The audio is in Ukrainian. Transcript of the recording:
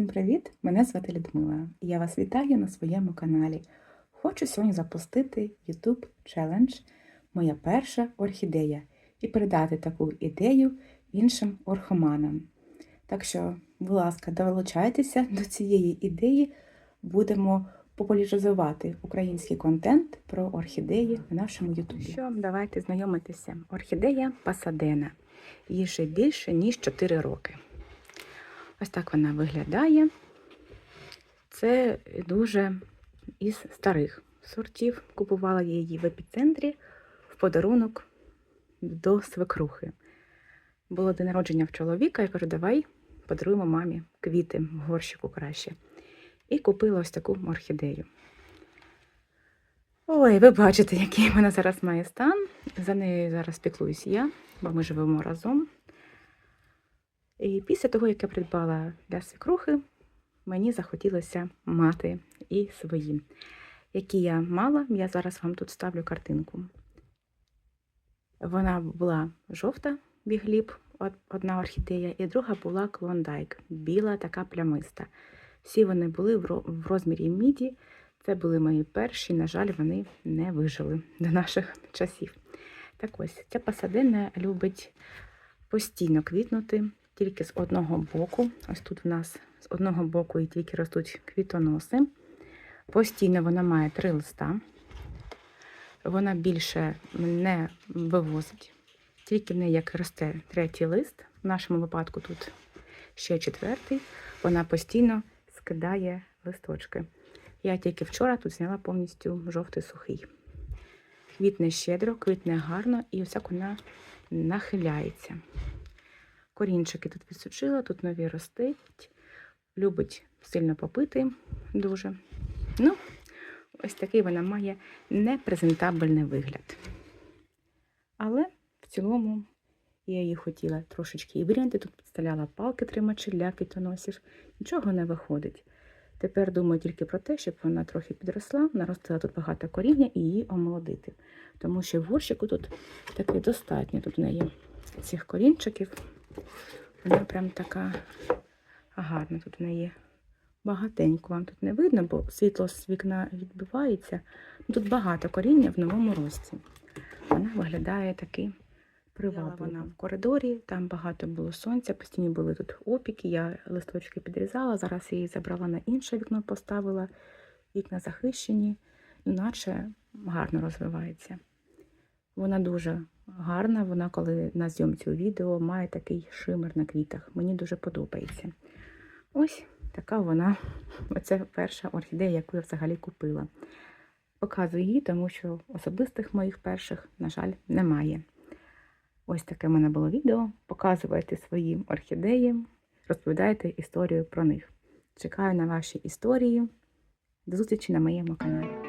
Всім привіт! Мене звати Людмила і я вас вітаю на своєму каналі. Хочу сьогодні запустити YouTube челендж Моя перша орхідея і передати таку ідею іншим орхоманам. Так що, будь ласка, долучайтеся до цієї ідеї, будемо популяризувати український контент про орхідеї в нашому Ютубі. Що, давайте знайомитися. Орхідея Пасадена. Їй вже більше, ніж 4 роки. Ось так вона виглядає. Це дуже із старих сортів. Купувала я її в епіцентрі в подарунок до свекрухи. Було день народження в чоловіка, я кажу, давай подаруємо мамі квіти в горщику краще. І купила ось таку орхідею. Ой, ви бачите, який вона зараз має стан. За нею зараз піклуюсь я, бо ми живемо разом. І після того, як я придбала для свекрухи, мені захотілося мати і свої. Які я мала, я зараз вам тут ставлю картинку. Вона була жовта бігліб, одна орхідея, і друга була клондайк, біла, така плямиста. Всі вони були в розмірі міді. Це були мої перші, на жаль, вони не вижили до наших часів. Так ось, ця посадина любить постійно квітнути тільки з одного боку. Ось тут в нас з одного боку і тільки ростуть квітоноси. Постійно вона має три листа. Вона більше не вивозить. Тільки в неї як росте третій лист. В нашому випадку тут ще четвертий. Вона постійно скидає листочки. Я тільки вчора тут зняла повністю жовтий сухий. Квітне щедро, квітне гарно і ось як вона нахиляється. Корінчики тут підсушила, тут нові ростуть. Любить сильно попити дуже. Ну, ось такий вона має непрезентабельний вигляд. Але в цілому я її хотіла трошечки і виріяти. Тут підставляла палки тримачі для квітоносів. Нічого не виходить. Тепер думаю тільки про те, щоб вона трохи підросла, наростила тут багато коріння і її омолодити. Тому що в горщику тут таки достатньо тут в неї цих корінчиків. Вона прям така гарна. Тут в неї багатенько. Вам тут не видно, бо світло з вікна відбивається. Тут багато коріння в новому рості. Вона виглядає таки привабливо. Вона в коридорі, там багато було сонця, постійно були тут опіки. Я листочки підрізала, зараз її забрала на інше вікно, поставила, вікна захищені, наче гарно розвивається. Вона дуже гарна, вона, коли на зйомці у відео, має такий шимер на квітах. Мені дуже подобається. Ось така вона, оце перша орхідея, яку я взагалі купила. Показую її, тому що особистих моїх перших, на жаль, немає. Ось таке в мене було відео. Показуйте свої орхідеї, розповідайте історію про них. Чекаю на ваші історії. До зустрічі на моєму каналі.